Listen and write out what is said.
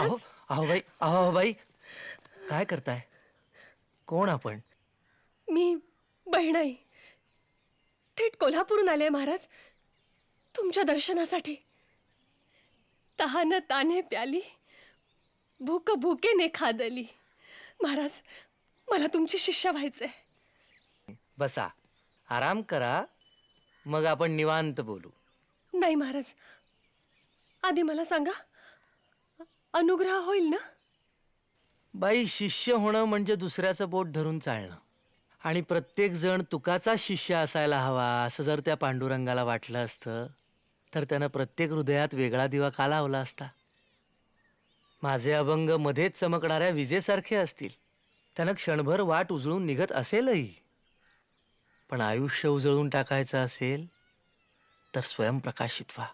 अहो अहो बाई अहो बाई. काय करताय? कोण आपण? मी बहिणाई. थेट कोल्हापूरून आले महाराज. तुमच्या दर्शनासाठी. तहान ताने प्याली भूक भुकेने खादली. महाराज मला तुमची शिष्या व्हायचंय. बसा. आराम करा. मग आपण निवांत बोलू. नाही महाराज. आधी मला सांगा अनुग्रह होईल ना? बाई शिष्य होणं म्हणजे दुसऱ्याचं बोट धरून चालणं. आणि प्रत्येक जण तुकाचा शिष्य असायला हवा असं जर त्या पांडुरंगाला वाटलं असतं तर त्यानं प्रत्येक हृदयात वेगळा दिवा का लावला असता? माझे अभंग मध्येच चमकणाऱ्या विजेसारखे असतील. त्यानं क्षणभर वाट उजळून निघत असेलही. पण आयुष्य उजळून टाकायचं असेल तर स्वयंप्रकाशित व्हा.